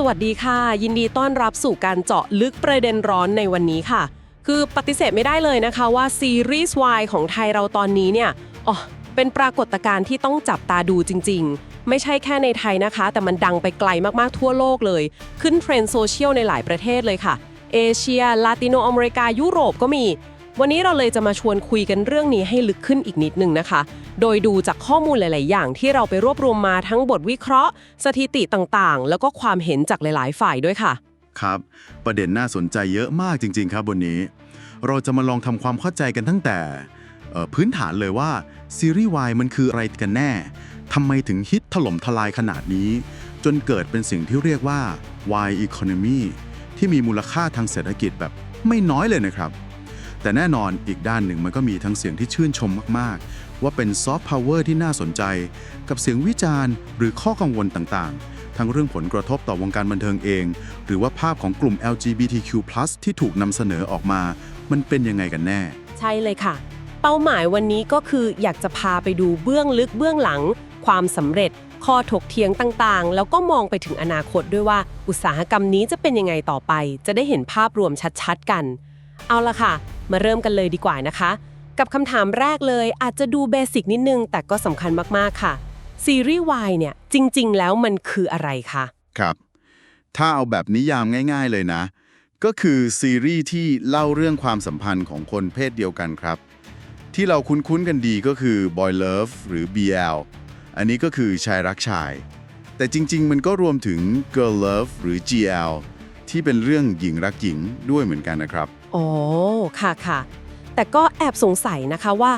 สวัสดีค่ะ ยินดีต้อนรับสู่การเจาะลึกประเด็นร้อนในวันนี้ค่ะ คือปฏิเสธไม่ได้เลยนะคะว่าซีรีส์ Y ของไทยเราตอนนี้เนี่ยอ๋อเป็นปรากฏการณ์ที่ต้องจับตาดูจริง ๆ ไม่ใช่แค่ในไทยนะคะ แต่มันดังไปไกลมากๆทั่วโลกเลย ขึ้นเทรนด์โซเชียลในหลายประเทศเลยค่ะ เอเชีย ลาตินอเมริกา ยุโรปก็มี วันนี้เราเลยจะมาชวนคุยกันเรื่องนี้ให้ลึกขึ้นอีกนิดนึงนะคะ โดยดูจากข้อมูลหลาย ๆ อย่างที่เราไปรวบรวมมาทั้งบทวิเคราะห์ สถิติต่าง ๆ แล้วก็ความเห็นจากหลาย ๆ ฝ่ายด้วยค่ะ ครับ ประเด็นน่าสนใจเยอะมากจริง ๆ ครับวันนี้ เราจะมาลองทำความเข้าใจกันตั้งแต่พื้นฐานเลยว่าซีรีส์วายมันคืออะไรกันแน่ทำไมถึงฮิตถล่มทลายขนาดนี้ จนเกิดเป็นสิ่งที่เรียกว่า Y Economy ที่มีมูลค่าทางเศรษฐกิจแบบไม่น้อยเลยนะครับ แต่แน่นอนอีกด้านหนึ่งมันก็มีทั้งเสียงที่ชื่นชมมากๆ ว่าเป็นซอฟต์พาวเวอร์ที่น่าสนใจ กับเสียงวิจารณ์ หรือข้อกังวลต่างๆ ทั้งเรื่องผลกระทบต่อวงการบันเทิงเอง หรือว่าภาพของกลุ่ม LGBTQ+ ที่ถูกนำเสนอออกมา มันเป็นยังไงกันแน่ ใช่เลยค่ะ เป้าหมายวันนี้ก็คืออยากจะพาไปดูเบื้องลึกเบื้องหลัง ความสำเร็จ ข้อถกเถียงต่างๆ แล้วก็มองไปถึงอนาคตด้วยว่า อุตสาหกรรมนี้จะเป็นยังไงต่อไป จะได้เห็นภาพรวมชัดๆกัน เอาละค่ะ มาเริ่มกันเลยดีกว่านะคะ กับคำถามแรกเลยอาจจะดูเบสิกนิดนึง แต่ก็สำคัญมากๆค่ะ ซีรีส์วายเนี่ยจริง ๆ แล้วมันคืออะไรคะครับ ถ้าเอาแบบนิยามง่าย ๆเลยนะ ก็คือซีรีส์ที่เล่าเรื่องความสัมพันธ์ของคนเพศเดียวกันครับ ที่เราคุ้นๆกันดีก็คือ Boy Love หรือ BL อันนี้ก็คือชายรักชาย แต่จริง ๆ มันก็รวมถึง Girl Love หรือ GL ที่เป็นเรื่องหญิงรักหญิงด้วยเหมือนกันนะครับ อ๋อ ค่ะค่ะ แต่ก็แอบสงสัยนะคะว่า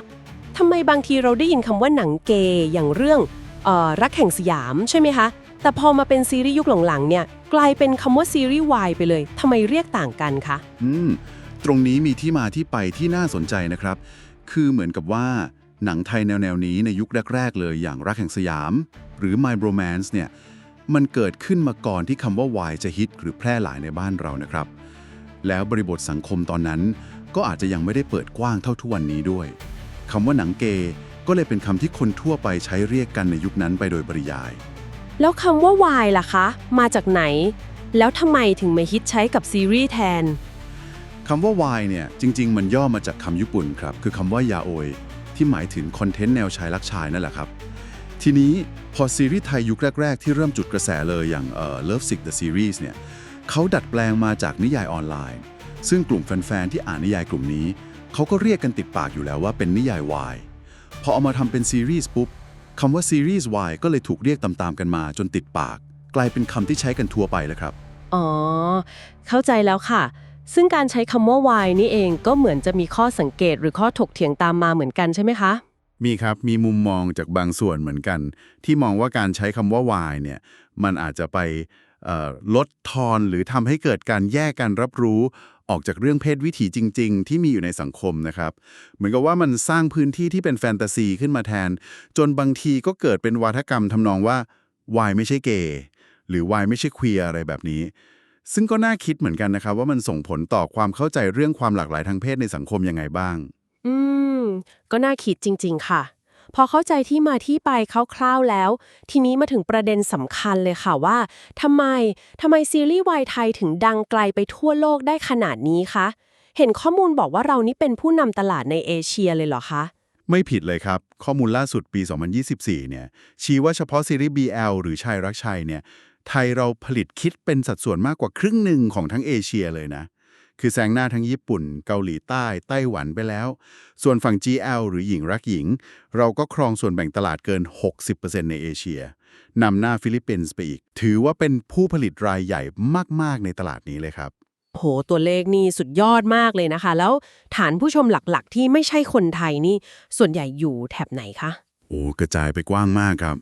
ทำไมบางทีเราได้ยินคำว่าหนังเกย์อย่างเรื่องออรักแห่งสยามใช่ไหมคะ แต่พอมาเป็นซีรีส์ยุคหลังๆเนี่ยกลายเป็นคำว่าซีรีส์วายไปเลยทำไมเรียกต่างกันคะ อืม ตรงนี้มีที่มาที่ไปที่น่าสนใจนะครับ คือเหมือนกับว่าหนังไทยแนวๆนี้ในยุคแรก ๆ เลยอย่างรักแห่งสยาม หรือ My Romance เนี่ยมันเกิดขึ้นมาก่อนที่คำว่าวายจะฮิตหรือแพร่หลายในบ้านเรานะครับ แล้วบริบทสังคมตอนนั้น ก็อาจจะยังไม่ได้เปิดกว้างเท่าทุกวันนี้ด้วยคำว่าหนังเกย์ก็เลยเป็นคำที่คนทั่วไปใช้เรียกกันในยุคนั้นไปโดยปริยาย แล้วคำว่าวายล่ะคะ มาจากไหน แล้วทำไมถึงมาฮิตใช้กับซีรีส์แทนคำว่า Y เนี่ยจริง ๆ มันย่อมาจากคำญี่ปุ่นครับ คือคำว่ายาโอยที่หมายถึงคอนเทนต์แนวชายรักชายนั่นแหละครับ ทีนี้พอซีรีส์ไทยยุคแรก ๆ ที่เริ่มจุดกระแสเลยอย่างเอ่อ Love Sick the Series เนี่ย เขาดัดแปลงมาจากนิยายออนไลน์ ซึ่งกลุ่มแฟนๆที่อ่านนิยายกลุ่มนี้ เขาก็เรียกกันติดปากอยู่แล้วว่าเป็นนิยาย Y พอเอามาทำเป็นซีรีส์ปุ๊บคำว่าซีรีส์ Y ก็เลยถูกเรียกตามๆกันมาจนติดปาก กลายเป็นคำที่ใช้กันทั่วไปแล้วครับ อ๋อ เข้าใจแล้วค่ะ ซึ่งการใช้คำว่าวายนี่เองก็เหมือนจะมีข้อสังเกตหรือข้อถกเถียงตามมาเหมือนกันใช่ไหมคะ มีครับมีมุมมองจากบางส่วนเหมือนกัน ที่มองว่าการใช้คำว่าวายเนี่ยมันอาจจะไปเอ่อ ลดทอนหรือทำให้เกิดการแยกการรับรู้ออกจากเรื่องเพศวิถีจริง ๆ ที่มีอยู่ในสังคมนะครับ เหมือนกับว่ามันสร้างพื้นที่ที่เป็นแฟนตาซีขึ้นมาแทน จนบางทีก็เกิดเป็นวาทกรรมทำนองว่าวายไม่ใช่เกย์หรือวายไม่ใช่ควียอะไรแบบนี้ ซึ่งก็น่าคิดเหมือนกันนะครับ ว่ามันส่งผลต่อความเข้าใจเรื่องความหลากหลายทางเพศในสังคมยังไงบ้าง อืม ก็น่าคิดจริง ๆ ค่ะ พอเข้าใจที่มาที่ไปคร่าวๆแล้ว ทีนี้มาถึงประเด็นสำคัญเลยค่ะว่าทำไมทำไมซีรีส์วายไทยถึงดังไกลไปทั่วโลกได้ขนาดนี้คะ เห็นข้อมูลบอกว่าเรานี่เป็นผู้นำตลาดในเอเชียเลยเหรอคะไม่ผิดเลยครับ ข้อมูลล่าสุดปี 2024 เนี่ย ชี้ว่าเฉพาะซีรีส์ BL หรือชายรักชายเนี่ย ไทยเราผลิตคิดเป็นสัดส่วนมากกว่าครึ่งหนึ่งของทั้งเอเชียเลยนะ คือแซงหน้าทั้งญี่ปุ่น เกาหลีใต้ ไต้หวันไปแล้ว ส่วนฝั่ง GL หรือหญิงรักหญิง เราก็ครองส่วนแบ่งตลาดเกิน 60%ในเอเชียนำหน้าฟิลิปปินส์ไปอีก ถือว่าเป็นผู้ผลิตรายใหญ่มาก ๆ ในตลาดนี้เลยครับโหตัวเลขนี่สุดยอดมากเลยนะคะ แล้วฐานผู้ชมหลักๆ ที่ไม่ใช่คนไทยนี่ ส่วนใหญ่อยู่แถบไหนคะโอ้กระจายไปกว้างมากครับ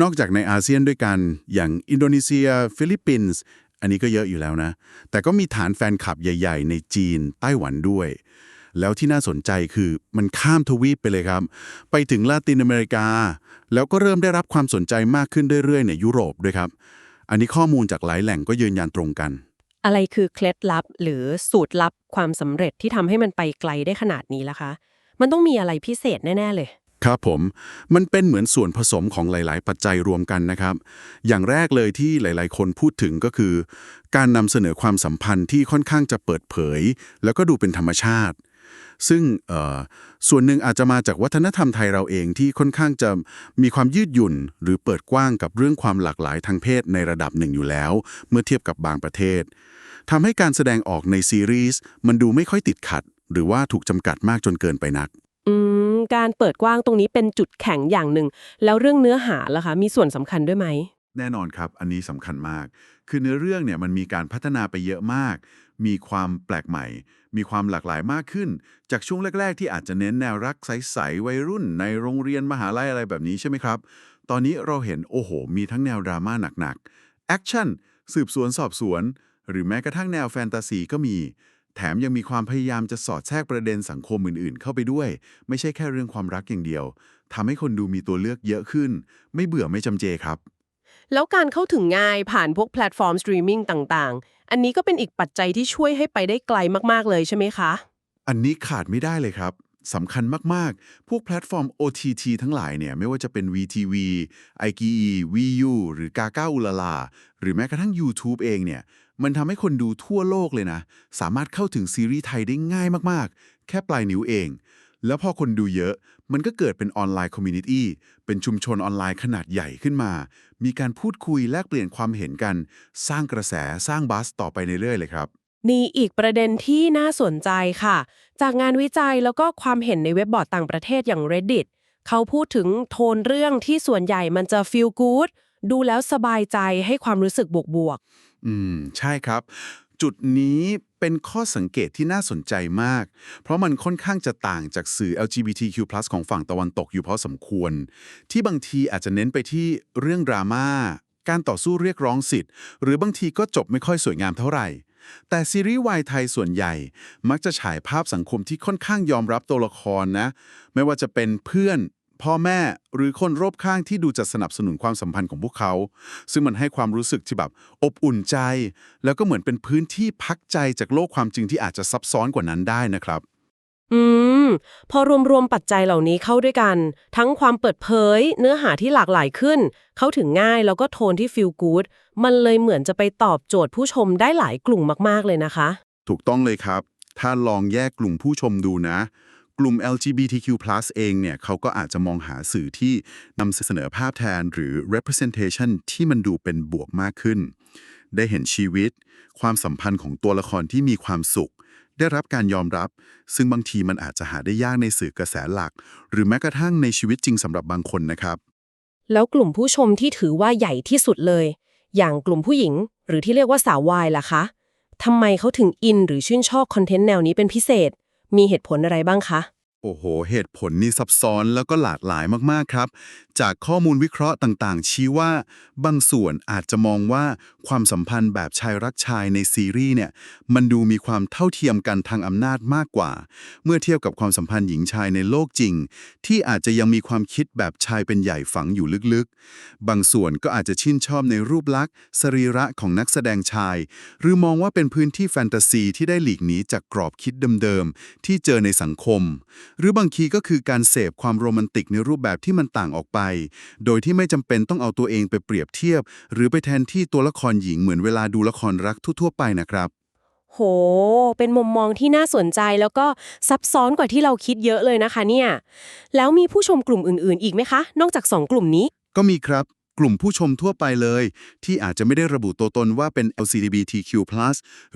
นอกจากในอาเซียนด้วยกันอย่างอินโดนีเซีย ฟิลิปปินส์ อันนี้ก็เยอะอยู่แล้วนะ แต่ก็มีฐานแฟนคลับใหญ่ ๆ ในจีน ไต้หวันด้วย แล้วที่น่าสนใจคือมันข้ามทวีปไปเลยครับ ไปถึงลาตินอเมริกา แล้วก็เริ่มได้รับความสนใจมากขึ้นเรื่อยๆในยุโรปด้วยครับ อันนี้ข้อมูลจากหลายแหล่งก็ยืนยันตรงกัน อะไรคือเคล็ดลับหรือสูตรลับความสำเร็จที่ทำให้มันไปไกลได้ขนาดนี้ล่ะคะ มันต้องมีอะไรพิเศษแน่ ๆ เลย ครับผม มันเป็นเหมือนส่วนผสมของหลาย ๆ ปัจจัยรวมกันนะครับ อย่างแรกเลยที่หลาย ๆ คนพูดถึงก็คือ การนำเสนอความสัมพันธ์ที่ค่อนข้างจะเปิดเผย แล้วก็ดูเป็นธรรมชาติ ซึ่งส่วนหนึ่งอาจจะมาจากวัฒนธรรมไทยเราเองที่ค่อนข้างจะมีความยืดหยุ่น หรือเปิดกว้างกับเรื่องความหลากหลายทางเพศในระดับหนึ่งอยู่แล้ว เมื่อเทียบกับบางประเทศทำให้การแสดงออกในซีรีส์มันดูไม่ค่อยติดขัด หรือว่าถูกจำกัดมากจนเกินไปนัก การเปิดกว้างตรงนี้เป็นจุดแข็งอย่างหนึ่ง แล้วเรื่องเนื้อหาล่ะคะ มีส่วนสำคัญด้วยไหม แน่นอนครับ อันนี้สำคัญมาก คือเนื้อเรื่องเนี่ยมันมีการพัฒนาไปเยอะมาก มีความแปลกใหม่ มีความหลากหลายมากขึ้น จากช่วงแรก ๆ ที่อาจจะเน้นแนวรักใสๆวัยรุ่น ในโรงเรียนมหาลัยอะไรแบบนี้ใช่ไหมครับ ตอนนี้เราเห็นโอ้โห มีทั้งแนวดราม่าหนักๆแอคชั่นสืบสวนสอบสวน หรือแม้กระทั่งแนวแฟนตาซีก็มี แถมยังมีความพยายามจะสอดแทรกประเด็นสังคมอื่นๆ เข้าไปด้วย ไม่ใช่แค่เรื่องความรักอย่างเดียวทำให้คนดูมีตัวเลือกเยอะขึ้น ไม่เบื่อไม่จำเจครับ แล้วการเข้าถึงง่ายผ่านพวกแพลตฟอร์มสตรีมมิ่งต่างๆ อันนี้ก็เป็นอีกปัจจัยที่ช่วยให้ไปได้ไกลมากๆเลยใช่ไหมคะ อันนี้ขาดไม่ได้เลยครับสำคัญมาก ๆ พวกแพลตฟอร์ม OTT ทั้งหลายเนี่ยไม่ว่าจะเป็น VTV, iQIYI, VU หรือกาก้าอุลาลาหรือแม้กระทั่ง YouTube เองเนี่ย มันทำให้คนดูทั่วโลกเลยนะ สามารถเข้าถึงซีรีส์ไทยได้ง่ายมากๆ แค่ปลายนิ้วเอง แล้วพอคนดูเยอะ มันก็เกิดเป็นออนไลน์คอมมูนิตี้เป็นชุมชนออนไลน์ขนาดใหญ่ขึ้นมา มีการพูดคุยแลกเปลี่ยนความเห็นกัน สร้างกระแสสร้างบัสต่อไปเรื่อยๆเลยครับนี่อีกประเด็นที่น่าสนใจค่ะ จากงานวิจัยแล้วก็ความเห็นในเว็บบอร์ดต่างประเทศอย่าง Reddit เขาพูดถึงโทนเรื่องที่ส่วนใหญ่มันจะ feel good ดูแล้วสบายใจให้ความรู้สึกบวก อืม ใช่ครับ จุดนี้เป็นข้อสังเกตที่น่าสนใจมาก เพราะมันค่อนข้างจะต่างจากสื่อ LGBTQ+ ของฝั่งตะวันตกอยู่พอสมควร ที่บางทีอาจจะเน้นไปที่เรื่องดราม่าการต่อสู้เรียกร้องสิทธิ์ หรือบางทีก็จบไม่ค่อยสวยงามเท่าไหร่ แต่ซีรีส์วายไทยส่วนใหญ่ มักจะฉายภาพสังคมที่ค่อนข้างยอมรับตัวละครนะ ไม่ว่าจะเป็นเพื่อน พ่อแม่หรือคนรอบข้างที่ดูจะสนับสนุนความสัมพันธ์ของพวกเขา ซึ่งมันให้ความรู้สึกที่แบบอบอุ่นใจ แล้วก็เหมือนเป็นพื้นที่พักใจจากโลกความจริงที่อาจจะซับซ้อนกว่านั้นได้นะครับๆอืม พอรวมๆปัจจัยเหล่านี้เข้าด้วยกัน ทั้งความเปิดเผย เนื้อหาที่หลากหลายขึ้น เข้าถึงง่ายแล้วก็โทนที่ feel good มันเลยเหมือนจะไปตอบโจทย์ผู้ชมได้หลายกลุ่มมากๆเลยนะคะ ถูกต้องเลยครับ ถ้าลองแยกกลุ่มผู้ชมดูนะ กลุ่ม LGBTQ+ เองเนี่ยเขาก็อาจจะมองหาสื่อที่นำเสนอภาพแทนหรือ representation ที่มันดูเป็นบวกมากขึ้น ได้เห็นชีวิต ความสัมพันธ์ของตัวละครที่มีความสุข ได้รับการยอมรับ ซึ่งบางทีมันอาจจะหาได้ยากในสื่อกระแสหลัก หรือแม้กระทั่งในชีวิตจริงสำหรับบางคนนะครับ แล้วกลุ่มผู้ชมที่ถือว่าใหญ่ที่สุดเลย อย่างกลุ่มผู้หญิง หรือที่เรียกว่าสาววายล่ะคะทำไมเขาถึงอินหรือชื่นชอบคอนเทนต์แนวนี้เป็นพิเศษ มีเหตุผลอะไรบ้างคะ โอ้โห เหตุผลนี่ซับซ้อนแล้วก็หลากหลายมากๆครับ จากข้อมูลวิเคราะห์ต่างๆ ชี้ว่า บางส่วนอาจจะมองว่าความสัมพันธ์แบบชายรักชายในซีรีส์เนี่ย มันดูมีความเท่าเทียมกันทางอำนาจมากกว่า เมื่อเทียบกับความสัมพันธ์หญิงชายในโลกจริง ที่อาจจะยังมีความคิดแบบชายเป็นใหญ่ฝังอยู่ลึกๆ บางส่วนก็อาจจะชื่นชอบในรูปลักษณ์สรีระของนักแสดงชาย หรือมองว่าเป็นพื้นที่แฟนตาซีที่ได้หลีกหนีจากกรอบคิดเดิมๆที่เจอในสังคมหรือบางทีก็คือการเสพความโรแมนติกในรูปแบบที่มันต่างออกไป โดยที่ไม่จำเป็นต้องเอาตัวเองไปเปรียบเทียบ หรือไปแทนที่ตัวละครหญิงเหมือนเวลาดูละครรักทั่วๆไปนะครับ โห เป็นมุมมองที่น่าสนใจแล้วก็ซับซ้อนกว่าที่เราคิดเยอะเลยนะคะเนี่ย แล้วมีผู้ชมกลุ่มอื่น ๆ อีกไหมคะ นอกจากสองกลุ่มนี้ ก็มีครับกลุ่มผู้ชมทั่วไปเลย ที่อาจจะไม่ได้ระบุตัวตนว่าเป็น LGBTQ+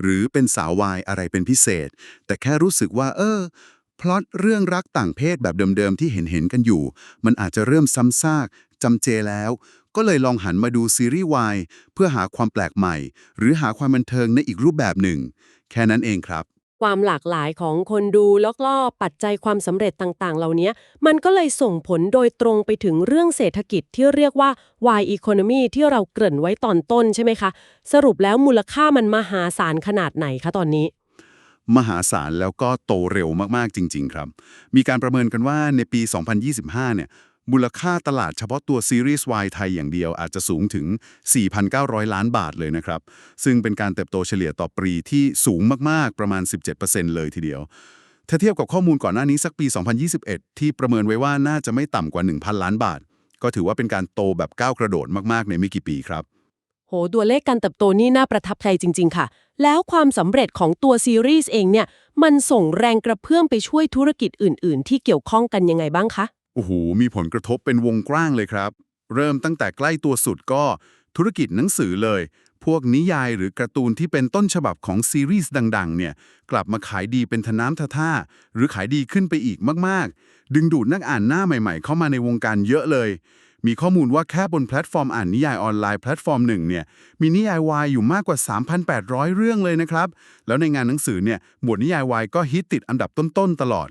หรือเป็นสาววายอะไรเป็นพิเศษ แต่แค่รู้สึกว่า เออ พล็อตเรื่องรักต่างเพศแบบเดิมๆ ที่เห็นๆกันอยู่ มันอาจจะเริ่มซ้ำซากจำเจแล้ว ก็เลยลองหันมาดูซีรีส์วายเพื่อหาความแปลกใหม่ หรือหาความบันเทิงในอีกรูปแบบหนึ่ง แค่นั้นเองครับ ความหลากหลายของคนดูแล้วก็ปัจจัยความสำเร็จต่างๆ เหล่านี้มันก็เลยส่งผลโดยตรงไปถึงเรื่องเศรษฐกิจที่เรียกว่า Y economy ที่เราเกริ่นไว้ตอนต้นใช่ไหมคะ สรุปแล้วมูลค่ามันมหาศาลขนาดไหนคะตอนนี้ มหาศาลแล้วก็โตเร็วมากๆจริง ๆ ครับ มีการประเมินกันว่าในปี 2025 เนี่ยมูลค่าตลาดเฉพาะตัวซีรีส์วายไทยอย่างเดียวอาจจะสูงถึง 4,900 ล้านบาทเลยนะครับ ซึ่งเป็นการเติบโตเฉลี่ยต่อปีที่สูงมากๆประมาณ 17%เลยทีเดียว ถ้าเทียบกับข้อมูลก่อนหน้านี้สักปี 2021 ที่ประเมินไว้ว่าน่าจะไม่ต่ำกว่า 1,000 ล้านบาท ก็ถือว่าเป็นการโตแบบก้าวกระโดดมากๆในไม่กี่ปีครับ โหตัวเลขการเติบโตนี่น่าประทับใจจริง ๆ ค่ะ แล้วความสำเร็จของตัวซีรีส์เองเนี่ย มันส่งแรงกระเพื่อมไปช่วยธุรกิจอื่น ๆ ที่เกี่ยวข้องกันยังไงบ้างคะ โอ้โห มีผลกระทบเป็นวงกว้างเลยครับ เริ่มตั้งแต่ใกล้ตัวสุดก็ธุรกิจหนังสือเลย พวกนิยายหรือการ์ตูนที่เป็นต้นฉบับของซีรีส์ดัง ๆ เนี่ย กลับมาขายดีเป็นทน้ำทะท่า หรือขายดีขึ้นไปอีกมาก ๆ ดึงดูดนักอ่านหน้าใหม่ ๆ เข้ามาในวงการเยอะเลย มีข้อมูลว่าแค่บนแพลตฟอร์มอ่านนิยายออนไลน์แพลตฟอร์มหนึ่งเนี่ยมีนิยายวายอยู่มากกว่า 3,800 เรื่องเลยนะครับ แล้วในงานหนังสือเนี่ยหมวดนิยายวายก็ฮิตติดอันดับต้นๆตลอด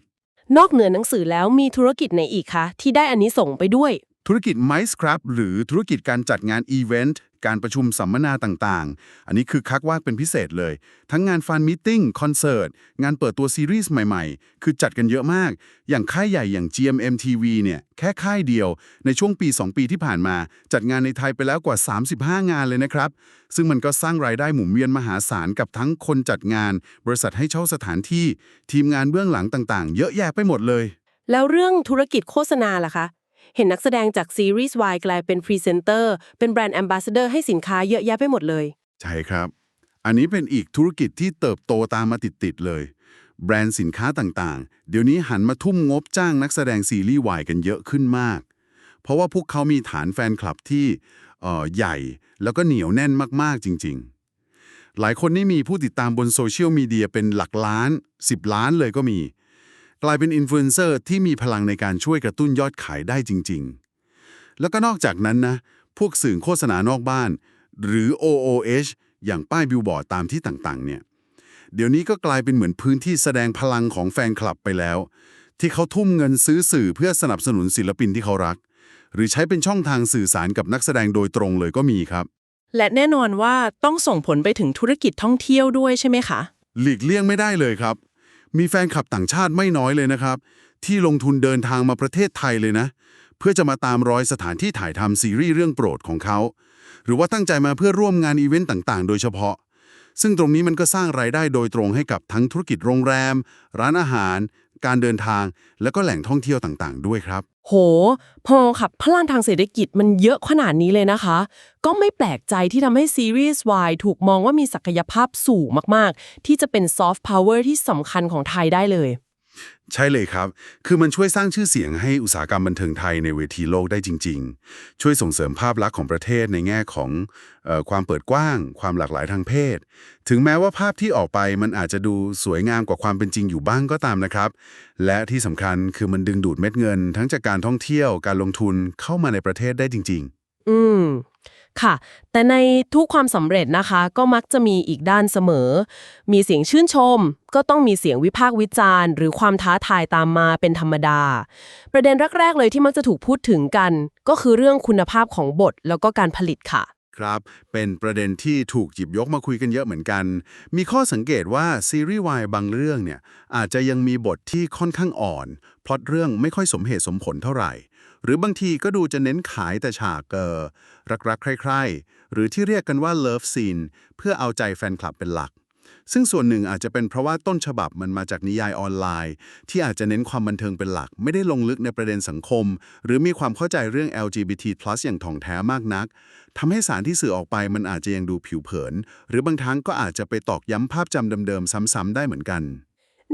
นอกเหนือหนังสือแล้วมีธุรกิจไหนอีกคะที่ได้อันนี้ส่งส์ไปด้วย ธุรกิจ Mice ครับหรือธุรกิจการจัดงานอีเวนต์ การประชุมสัมมนาต่างๆ อันนี้คือคักว่าเป็นพิเศษเลย ทั้งงานฟันมิทติ้งคอนเสิร์ต งานเปิดตัวซีรีส์ใหม่ๆ คือจัดกันเยอะมาก อย่างค่ายใหญ่อย่าง GMM TV เนี่ยแค่ค่ายเดียว ในช่วงปี 2 ปีที่ผ่านมา จัดงานในไทยไปแล้วกว่า 35 งานเลยนะครับ ซึ่งมันก็สร้างรายได้หมุนเวียนมหาศาลกับทั้งคนจัดงาน บริษัทให้เช่าสถานที่ ทีมงานเบื้องหลังต่างๆ เยอะแยะไปหมดเลย แล้วเรื่องธุรกิจโฆษณาล่ะคะ เห็นนักแสดงจากซีรีส์ Y กลายเป็นพรีเซนเตอร์ เป็นแบรนด์แอมบาสเดอร์ให้สินค้าเยอะแยะไปหมดเลย ใช่ครับ อันนี้เป็นอีกธุรกิจที่เติบโตตามมาติดๆเลย แบรนด์สินค้าต่างๆ เดี๋ยวนี้หันมาทุ่มงบจ้างนักแสดงซีรีส์วายกันเยอะขึ้นมาก เพราะว่าพวกเขามีฐานแฟนคลับที่ใหญ่แล้วก็เหนียวแน่นมากๆจริง ๆหลายคนนี่มีผู้ติดตามบนโซเชียลมีเดียเป็นหลักล้าน 10 ล้านเลยก็มี กลายเป็นอินฟลูเอนเซอร์ที่มีพลังในการช่วยกระตุ้นยอดขายได้จริง ๆ แล้วก็นอกจากนั้นนะ พวกสื่อโฆษณานอกบ้าน หรือ OOH อย่างป้ายบิลบอร์ดตามที่ต่างๆ เนี่ย เดี๋ยวนี้ก็กลายเป็นเหมือนพื้นที่แสดงพลังของแฟนคลับไปแล้ว ที่เขาทุ่มเงินซื้อสื่อเพื่อสนับสนุนศิลปินที่เขารัก หรือใช้เป็นช่องทางสื่อสารกับนักแสดงโดยตรงเลยก็มีครับ และแน่นอนว่าต้องส่งผลไปถึงธุรกิจท่องเที่ยวด้วยใช่ไหมคะ หลีกเลี่ยงไม่ได้เลยครับ มีแฟนคลับต่างชาติไม่น้อยเลยนะครับ ที่ลงทุนเดินทางมาประเทศไทยเลยนะ เพื่อจะมาตามรอยสถานที่ถ่ายทำซีรีส์เรื่องโปรดของเขา หรือว่าตั้งใจมาเพื่อร่วมงานอีเวนต์ต่างๆ โดยเฉพาะ ซึ่งตรงนี้มันก็สร้างรายได้โดยตรงให้กับทั้งธุรกิจโรงแรม ร้านอาหาร การเดินทาง และก็แหล่งท่องเที่ยวต่างๆ ด้วยครับ โห พอขับพลังทางเศรษฐกิจมันเยอะขนาดนี้เลยนะคะ ก็ไม่แปลกใจที่ทำให้ซีรีส์ Y ถูกมองว่ามีศักยภาพสูงมากๆ ที่จะเป็นซอฟต์พาวเวอร์ที่สำคัญของไทยได้เลย ใช่เลยครับ คือมันช่วยสร้างชื่อเสียงให้อุตสาหกรรมบันเทิงไทยในเวทีโลกได้จริง ๆ ช่วยส่งเสริมภาพลักษณ์ของประเทศในแง่ของออความเปิดกว้าง ความหลากหลายทางเพศ ถึงแม้ว่าภาพที่ออกไปมันอาจจะดูสวยงามกว่าความเป็นจริงอยู่บ้างก็ตามนะครับ และที่สำคัญคือมันดึงดูดเม็ดเงิน ทั้งจากการท่องเที่ยว การลงทุนเข้ามาในประเทศได้จริง ๆ อืม ค่ะ แต่ในทุกความสำเร็จนะคะ ก็มักจะมีอีกด้านเสมอ มีเสียงชื่นชม ก็ต้องมีเสียงวิพากษ์วิจารณ์ หรือความท้าทายตามมาเป็นธรรมดา ประเด็นแรก ๆ เลยที่มักจะถูกพูดถึงกัน ก็คือเรื่องคุณภาพของบทแล้วก็การผลิตค่ะครับเป็นประเด็นที่ถูกหยิบยกมาคุยกันเยอะเหมือนกัน มีข้อสังเกตว่าซีรีส์วายบางเรื่องเนี่ยอาจจะยังมีบทที่ค่อนข้างอ่อน พล็อตเรื่องไม่ค่อยสมเหตุสมผลเท่าไหร่ หรือบางทีก็ดูจะเน้นขายแต่ฉากเออรักๆ ใคร่ๆ หรือที่เรียกกันว่าเลิฟซีนเพื่อเอาใจแฟนคลับเป็นหลัก ซึ่งส่วนหนึ่งอาจจะเป็นเพราะว่าต้นฉบับมันมาจากนิยายออนไลน์ ที่อาจจะเน้นความบันเทิงเป็นหลัก ไม่ได้ลงลึกในประเด็นสังคม หรือมีความเข้าใจเรื่อง LGBT+ อย่างถ่องแท้มากนักทำให้สารที่สื่อออกไปมันอาจจะยังดูผิวเผิน หรือบางครั้งก็อาจจะไปตอกย้ำภาพจำเดิมๆซ้ำๆได้เหมือนกัน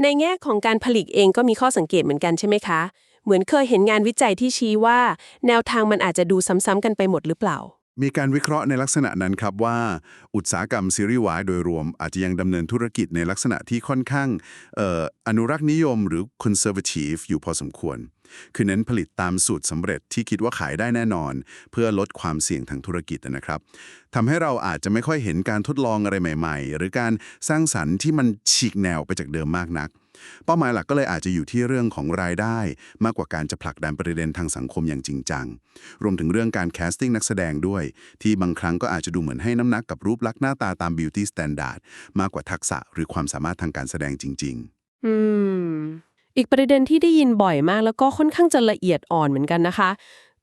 ในแง่ของการผลิตเองก็มีข้อสังเกตเหมือนกันใช่ไหมคะ เหมือนเคยเห็นงานวิจัยที่ชี้ว่า แนวทางมันอาจจะดูซ้ำๆกันไปหมดหรือเปล่า มีการวิเคราะห์ในลักษณะนั้นครับว่า อุตสาหกรรมซีรีส์วายโดยรวมอาจจะยังดำเนินธุรกิจในลักษณะที่ค่อนข้างอออนุรักษ์นิยมหรือ conservative อยู่พอสมควร คือเน้นผลิตตามสูตรสำเร็จที่คิดว่าขายได้แน่นอน เพื่อลดความเสี่ยงทางธุรกิจนะครับทำให้เราอาจจะไม่ค่อยเห็นการทดลองอะไรใหม่ ๆ หรือการสร้างสรรค์ที่มันฉีกแนวไปจากเดิมมากนัก เป้าหมายหลักก็เลยอาจจะอยู่ที่เรื่องของรายได้ มากกว่าการจะผลักดันประเด็นทางสังคมอย่างจริงจัง รวมถึงเรื่องการแคสติ้งนักแสดงด้วย ที่บางครั้งก็อาจจะดูเหมือนให้น้ำหนักกับรูปลักษณ์หน้าตาตามบิวตี้สแตนดาร์ดมากกว่าทักษะหรือความสามารถทางการแสดงจริง ๆ อืม อีกประเด็นที่ได้ยินบ่อยมากแล้วก็ค่อนข้างจะละเอียดอ่อนเหมือนกันนะคะ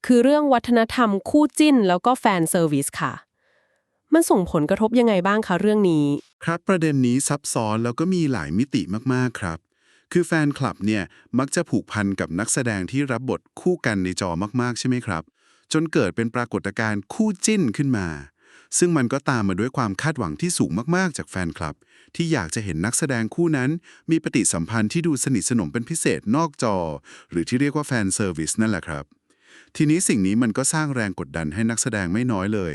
คือเรื่องวัฒนธรรมคู่จิ้นแล้วก็แฟนเซอร์วิสค่ะ มันส่งผลกระทบยังไงบ้างคะเรื่องนี้ ครับประเด็นนี้ซับซ้อนแล้วก็มีหลายมิติมากๆครับ คือแฟนคลับเนี่ยมักจะผูกพันกับนักแสดงที่รับบทคู่กันในจอมากๆ ใช่ไหมครับ จนเกิดเป็นปรากฏการณ์คู่จิ้นขึ้นมา ซึ่งมันก็ตามมาด้วยความคาดหวังที่สูงมากๆ จากแฟนคลับ ที่อยากจะเห็นนักแสดงคู่นั้น มีปฏิสัมพันธ์ที่ดูสนิทสนมเป็นพิเศษนอกจอ หรือที่เรียกว่าแฟนเซอร์วิสนั่นแหละครับ ทีนี้สิ่งนี้มันก็สร้างแรงกดดันให้นักแสดงไม่น้อยเลย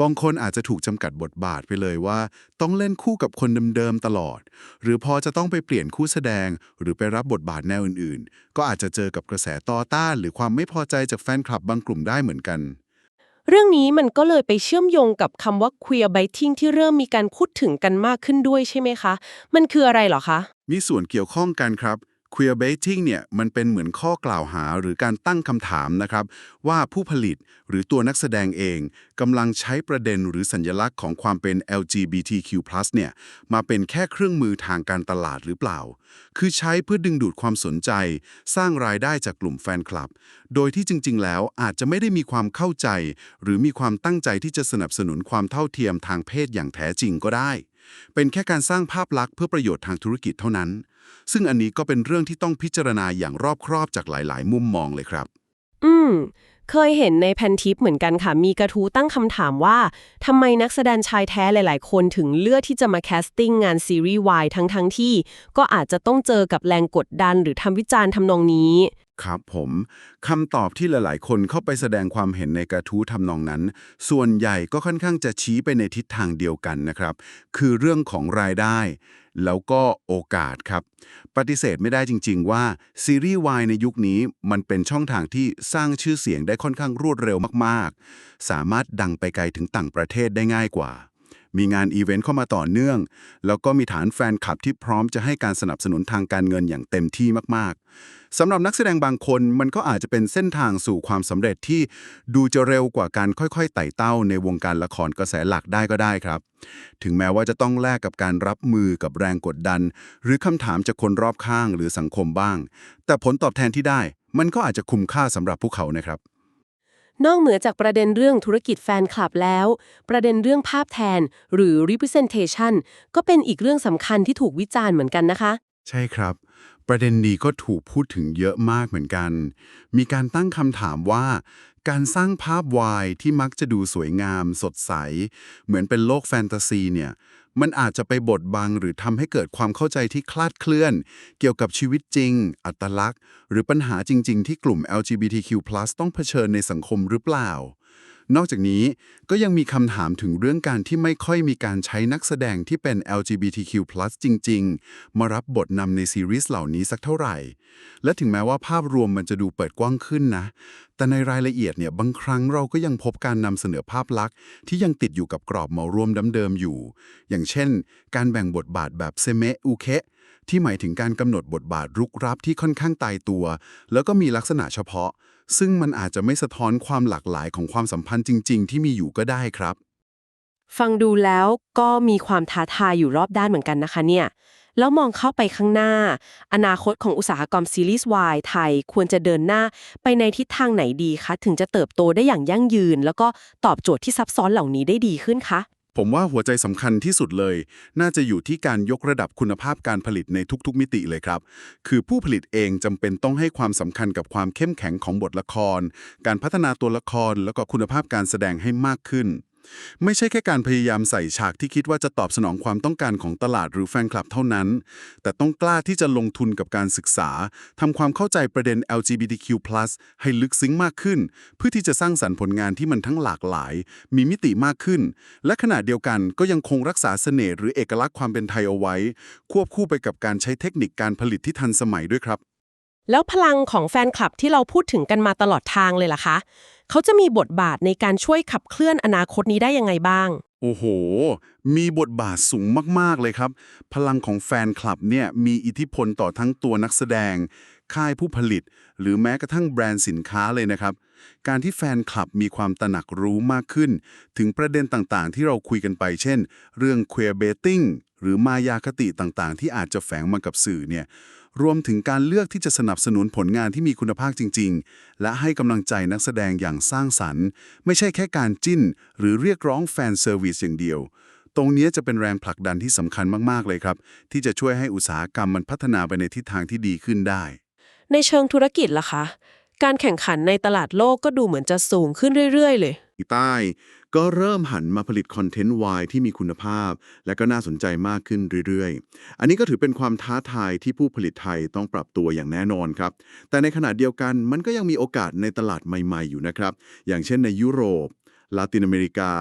บางคนอาจจะถูกจำกัดบทบาทไปเลยว่า ต้องเล่นคู่กับคนเดิมๆตลอด หรือพอจะต้องไปเปลี่ยนคู่แสดง หรือไปรับบทบาทแนวอื่นๆ ก็อาจจะเจอกับกระแสต่อต้าน หรือความไม่พอใจจากแฟนคลับบางกลุ่มได้เหมือนกัน เรื่องนี้มันก็เลยไปเชื่อมโยงกับคำว่า queer baiting ที่เริ่มมีการพูดถึงกันมากขึ้นด้วยใช่ไหมคะ มันคืออะไรเหรอคะ มีส่วนเกี่ยวข้องกันครับ queer baiting เนี่ยมันเป็นเหมือนข้อกล่าวหาหรือการตั้งคำถามนะครับ ว่าผู้ผลิตหรือตัวนักแสดงเองกำลังใช้ประเด็นหรือสัญลักษณ์ของความเป็น LGBTQ+ เนี่ยมาเป็นแค่เครื่องมือทางการตลาดหรือเปล่า คือใช้เพื่อดึงดูดความสนใจ สร้างรายได้จากกลุ่มแฟนคลับ โดยที่จริง ๆ แล้วอาจจะไม่ได้มีความเข้าใจ หรือมีความตั้งใจที่จะสนับสนุนความเท่าเทียมทางเพศอย่างแท้จริงก็ได้ เป็นแค่การสร้างภาพลักษณ์เพื่อประโยชน์ทางธุรกิจเท่านั้น ซึ่งอันนี้ก็เป็นเรื่องที่ต้องพิจารณาอย่างรอบครอบจากหลาย ๆ มุมมองเลยครับ อืม เคยเห็นในแพนทิปเหมือนกันค่ะ มีกระทู้ตั้งคำถามว่าทำไมนักแสดงชายแท้หลายๆ คนถึงเลือกที่จะมาแคสติ้งงานซีรีส์วายทั้งๆทที่ ก็อาจจะต้องเจอกับแรงกดดันหรือทำวิจารณ์ทำนองนี้ ครับผมคำตอบที่หลายๆ คนเข้าไปแสดงความเห็นในกระทู้ทำนองนั้น ส่วนใหญ่ก็ค่อนข้างจะชี้ไปในทิศทางเดียวกันนะครับ คือเรื่องของรายได้ แล้วก็โอกาสครับ ปฏิเสธไม่ได้จริง ๆ ว่าซีรีส์วายในยุคนี้มันเป็นช่องทางที่สร้างชื่อเสียงได้ค่อนข้างรวดเร็วมาก ๆ สามารถดังไปไกลถึงต่างประเทศได้ง่ายกว่า มีงานอีเวนต์เข้ามาต่อเนื่อง แล้วก็มีฐานแฟนคลับที่พร้อมจะให้การสนับสนุนทางการเงินอย่างเต็มที่มากๆสำหรับนักแสดงบางคนมันก็อาจจะเป็นเส้นทางสู่ความสำเร็จที่ดูจะเร็วกว่าการค่อยๆ ไต่เต้าในวงการละครกระแสหลักได้ก็ได้ครับ ถึงแม้ว่าจะต้องแลกกับการรับมือกับแรงกดดัน หรือคำถามจากคนรอบข้างหรือสังคมบ้าง แต่ผลตอบแทนที่ได้ มันก็อาจจะคุ้มค่าสำหรับพวกเขานะครับ นอกเหนือจากประเด็นเรื่องธุรกิจแฟนคลับแล้ว ประเด็นเรื่องภาพแทน หรือ representation ก็เป็นอีกเรื่องสำคัญที่ถูกวิจารณ์เหมือนกันนะคะ ใช่ครับ ประเด็นนี้ก็ถูกพูดถึงเยอะมากเหมือนกัน มีการตั้งคำถามว่า การสร้างภาพวายที่มักจะดูสวยงาม สดใส เหมือนเป็นโลกแฟนตาซีเนี่ย มันอาจจะไปบดบังหรือทำให้เกิดความเข้าใจที่คลาดเคลื่อน เกี่ยวกับชีวิตจริง อัตลักษณ์ หรือปัญหาจริง ๆ ที่กลุ่ม LGBTQ+ ต้องเผชิญในสังคมหรือเปล่า นอกจากนี้ก็ยังมีคำถามถึงเรื่องการที่ไม่ค่อยมีการใช้นักแสดงที่เป็น LGBTQ+ จริง ๆ มารับบทนำในซีรีส์เหล่านี้สักเท่าไหร่ และถึงแม้ว่าภาพรวมมันจะดูเปิดกว้างขึ้นนะ แต่ในรายละเอียดเนี่ยบางครั้งเราก็ยังพบการนำเสนอภาพลักษณ์ที่ยังติดอยู่กับกรอบเหมารวมเดิมๆอยู่ อย่างเช่น การแบ่งบทบาทแบบเซเมอุเคที่หมายถึงการกำหนดบทบาทรุกรับที่ค่อนข้างตายตัว แล้วก็มีลักษณะเฉพาะ ซึ่งมันอาจจะไม่สะท้อนความหลากหลายของความสัมพันธ์จริง ๆ ที่มีอยู่ก็ได้ครับ ฟังดูแล้วก็มีความท้าทายอยู่รอบด้านเหมือนกันนะคะเนี่ย แล้วมองเข้าไปข้างหน้า อนาคตของอุตสาหกรรมซีรีส์วายไทยควรจะเดินหน้าไปในทิศทางไหนดีคะ ถึงจะเติบโตได้อย่างยั่งยืน แล้วก็ตอบโจทย์ที่ซับซ้อนเหล่านี้ได้ดีขึ้นคะ ผมว่าหัวใจสำคัญที่สุดเลย น่าจะอยู่ที่การยกระดับคุณภาพการผลิตในทุกๆ มิติเลยครับ คือผู้ผลิตเองจำเป็นต้องให้ความสำคัญกับความเข้มแข็งของบทละคร การพัฒนาตัวละครแล้วก็คุณภาพการแสดงให้มากขึ้น ไม่ใช่แค่การพยายามใส่ฉากที่คิดว่าจะตอบสนองความต้องการของตลาดหรือแฟนคลับเท่านั้น แต่ต้องกล้าที่จะลงทุนกับการศึกษาทำความเข้าใจประเด็น LGBTQ+ ให้ลึกซึ้งมากขึ้น เพื่อที่จะสร้างสรรค์ผลงานที่มันทั้งหลากหลาย มีมิติมากขึ้น และขณะเดียวกันก็ยังคงรักษาเสน่ห์หรือเอกลักษณ์ความเป็นไทยเอาไว้ ควบคู่ไปกับการใช้เทคนิคการผลิตที่ทันสมัยด้วยครับแล้วพลังของแฟนคลับที่เราพูดถึงกันมาตลอดทางเลยล่ะคะ เขาจะมีบทบาทในการช่วยขับเคลื่อนอนาคตนี้ได้ยังไงบ้าง โอ้โห มีบทบาทสูงมาก ๆ เลยครับ พลังของแฟนคลับเนี่ยมีอิทธิพลต่อทั้งตัวนักแสดง ค่ายผู้ผลิต หรือแม้กระทั่งแบรนด์สินค้าเลยนะครับ การที่แฟนคลับมีความตระหนักรู้มากขึ้น ถึงประเด็นต่างๆ ที่เราคุยกันไป เช่น เรื่อง queer baiting หรือมายาคติต่างๆ ที่อาจจะแฝงมากับสื่อเนี่ย รวมถึงการเลือกที่จะสนับสนุนผลงานที่มีคุณภาพจริง ๆ และให้กำลังใจนักแสดงอย่างสร้างสรรค์ ไม่ใช่แค่การจิ้น หรือเรียกร้องแฟนเซอร์วิสอย่างเดียว ตรงนี้จะเป็นแรงผลักดันที่สำคัญมาก ๆ เลยครับ ที่จะช่วยให้อุตสาหกรรมมันพัฒนาไปในทิศทางที่ดีขึ้นได้ ในเชิงธุรกิจล่ะคะ การแข่งขันในตลาดโลกก็ดูเหมือนจะสูงขึ้นเรื่อย ๆ เลย ใต้ ก็เริ่มหันมาผลิตคอนเทนต์วายที่มีคุณภาพ และก็น่าสนใจมากขึ้นเรื่อยๆ อันนี้ก็ถือเป็นความท้าทายที่ผู้ผลิตไทยต้องปรับตัวอย่างแน่นอนครับ แต่ในขณะเดียวกันมันก็ยังมีโอกาสในตลาดใหม่ๆอยู่นะครับ อย่างเช่นในยุโรปลาตินอเมริกา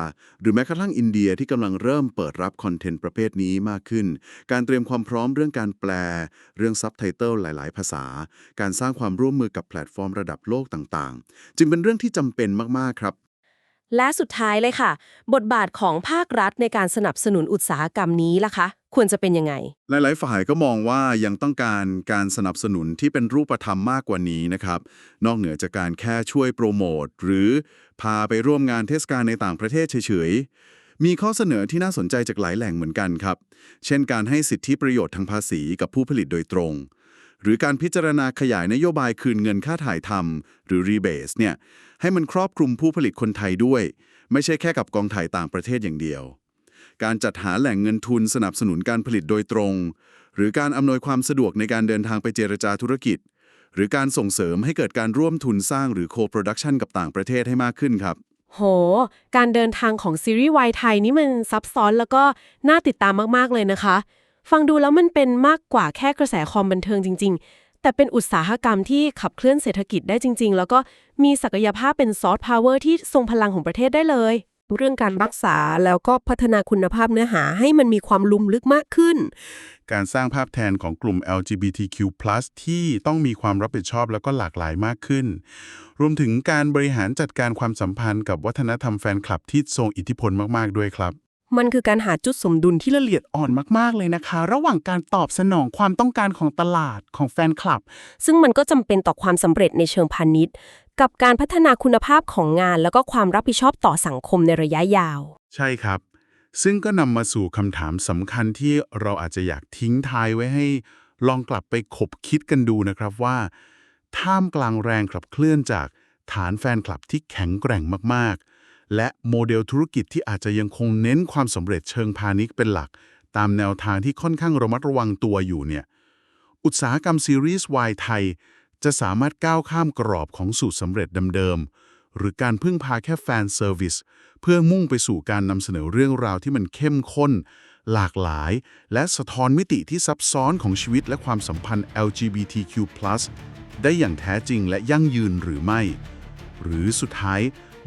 หรือแม้กระทั่งอินเดียที่กำลังเริ่มเปิดรับคอนเทนต์ประเภทนี้มากขึ้น การเตรียมความพร้อมเรื่องการแปล เรื่องซับไตเติลหลาย ๆ ภาษา การสร้างความร่วมมือกับแพลตฟอร์มระดับโลกต่าง ๆ จึงเป็นเรื่องที่จำเป็นมาก ๆ ครับ และสุดท้ายเลยค่ะ บทบาทของภาครัฐในการสนับสนุนอุตสาหกรรมนี้ล่ะคะ ควรจะเป็นยังไง หลาย ๆ ฝ่ายก็มองว่ายังต้องการการสนับสนุนที่เป็นรูปธรรมมากกว่านี้นะครับ นอกเหนือจากการแค่ช่วยโปรโมทหรือพาไปร่วมงานเทศกาลในต่างประเทศเฉย ๆ มีข้อเสนอที่น่าสนใจจากหลายแหล่งเหมือนกันครับ เช่นการให้สิทธิประโยชน์ทางภาษีกับผู้ผลิตโดยตรงหรือการพิจารณาขยายนโยบายคืนเงินค่าถ่ายทำหรือ rebase เนี่ย ให้มันครอบคลุมผู้ผลิตคนไทยด้วย ไม่ใช่แค่กับกองถ่ายต่างประเทศอย่างเดียว การจัดหาแหล่งเงินทุนสนับสนุนการผลิตโดยตรง หรือการอำนวยความสะดวกในการเดินทางไปเจรจาธุรกิจ หรือการส่งเสริมให้เกิดการร่วมทุนสร้างหรือ co-production กับต่างประเทศให้มากขึ้นครับโห การเดินทางของซีรีส์วายไทยนี่มันซับซ้อนแล้วก็น่าติดตามมาก ๆ เลยนะคะ ฟังดูแล้วมันเป็นมากกว่าแค่กระแสความบันเทิงจริง แต่เป็นอุตสาหกรรมที่ขับเคลื่อนเศรษฐกิจได้จริง ๆ แล้วก็มีศักยภาพเป็นซอฟต์พาวเวอร์ที่ทรงพลังของประเทศได้เลย เรื่องการรักษาแล้วก็พัฒนาคุณภาพเนื้อหาให้มันมีความลุ่มลึกมากขึ้น การสร้างภาพแทนของกลุ่ม LGBTQ+ ที่ต้องมีความรับผิดชอบแล้วก็หลากหลายมากขึ้น รวมถึงการบริหารจัดการความสัมพันธ์กับวัฒนธรรมแฟนคลับที่ทรงอิทธิพลมากๆด้วยครับ มันคือการหาจุดสมดุลที่ละเอียดอ่อนมาก ๆ เลยนะคะ ระหว่างการตอบสนองความต้องการของตลาดของแฟนคลับ ซึ่งมันก็จำเป็นต่อความสำเร็จในเชิงพาณิชย์ กับการพัฒนาคุณภาพของงาน แล้วก็ความรับผิดชอบต่อสังคมในระยะยาว ใช่ครับ ซึ่งก็นำมาสู่คำถามสำคัญที่เราอาจจะอยากทิ้งท้ายไว้ให้ลองกลับไปขบคิดกันดูนะครับว่า ท่ามกลางแรงขับเคลื่อนจากฐานแฟนคลับที่แข็งแกร่งมากๆ และโมเดลธุรกิจที่อาจจะยังคงเน้นความสำเร็จเชิงพาณิชย์เป็นหลัก ตามแนวทางที่ค่อนข้างระมัดระวังตัวอยู่เนี่ย อุตสาหกรรมซีรีส์วายไทย จะสามารถก้าวข้ามกรอบของสูตรสำเร็จเดิมๆ หรือการพึ่งพาแค่แฟนเซอร์วิสเพื่อมุ่งไปสู่การนำเสนอเรื่องราวที่มันเข้มข้น หลากหลาย และสะท้อนมิติที่ซับซ้อนของชีวิตและความสัมพันธ์ LGBTQ+ ได้อย่างแท้จริงและยั่งยืนหรือไม่ หรือสุดท้าย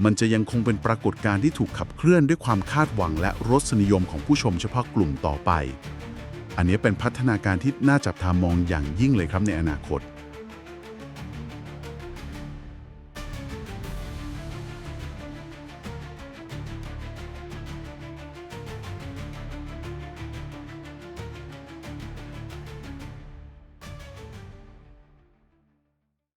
มันจะยังคงเป็นปรากฏการณ์ที่ถูกขับเคลื่อนด้วยความคาดหวังและรสนิยมของผู้ชมเฉพาะกลุ่มต่อไป อันนี้เป็นพัฒนาการที่น่าจับตามองอย่างยิ่งเลยครับในอนาคต